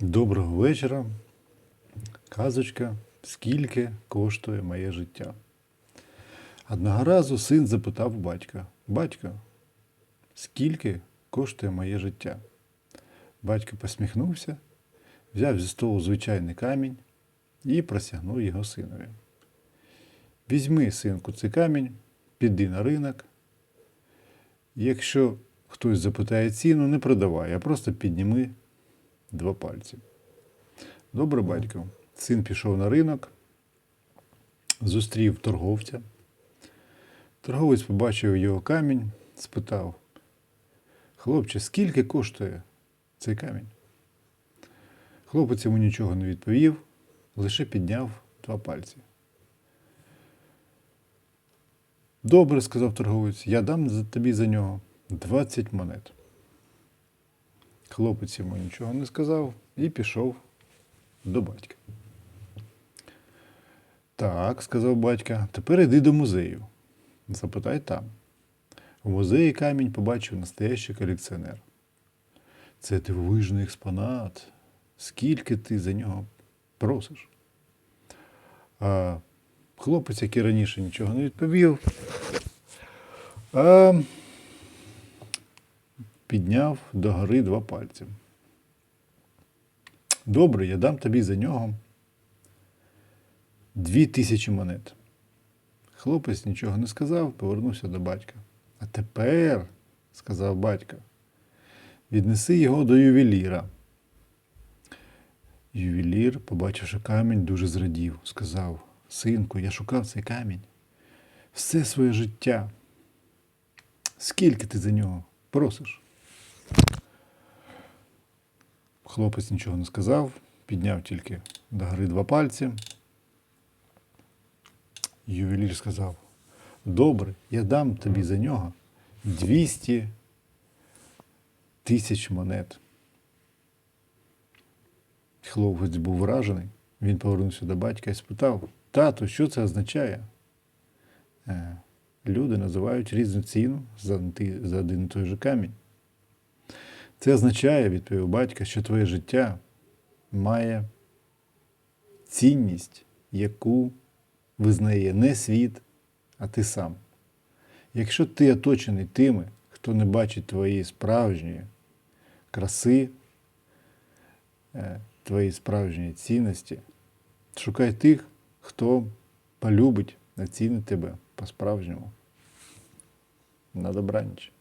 Доброго вечора. Казочка, скільки коштує моє життя. Одного разу син запитав батька: Батько, скільки коштує моє життя? Батько посміхнувся, взяв зі столу звичайний камінь і просягнув його синові. Візьми, синку, цей камінь, піди на ринок. Якщо хтось запитає ціну, не продавай, а просто підніми два пальці. Добре, батько. Син пішов на ринок, зустрів торговця. Торговець побачив його камінь, спитав: Хлопче, скільки коштує цей камінь? Хлопець йому нічого не відповів, лише підняв два пальці. Добре, сказав торговець, я дам тобі за нього 20 монет. Хлопець йому нічого не сказав і пішов до батька. Так, сказав батька, тепер йди до музею. Запитай там. У музеї камінь побачив настоящий колекціонер. Це дивовижний експонат. Скільки ти за нього просиш? А хлопець, який раніше нічого не відповів, а, підняв до гори два пальці. Добре, я дам тобі за нього дві тисячі монет. Хлопець нічого не сказав, повернувся до батька. А тепер, сказав батько, віднеси його до ювеліра. Ювелір, побачивши камінь, дуже зрадів, сказав: Синку, я шукав цей камінь все своє життя. Скільки ти за нього просиш? Хлопець нічого не сказав, підняв тільки до гори два пальці. Ювелір сказав: Добре, я дам тобі за нього 200 тисяч монет. Хлопець був вражений. Він повернувся до батька і спитав: Тату, що це означає? Е, Люди називають різну ціну за один і той же камінь. Це означає, відповів батько, що твоє життя має цінність, яку визнає не світ, а ти сам. Якщо ти оточений тими, хто не бачить твоєї справжньої краси, е, твоєї справжньої цінності, шукай тих, хто полюбить, оцінить тебе по-справжньому. На добраніч.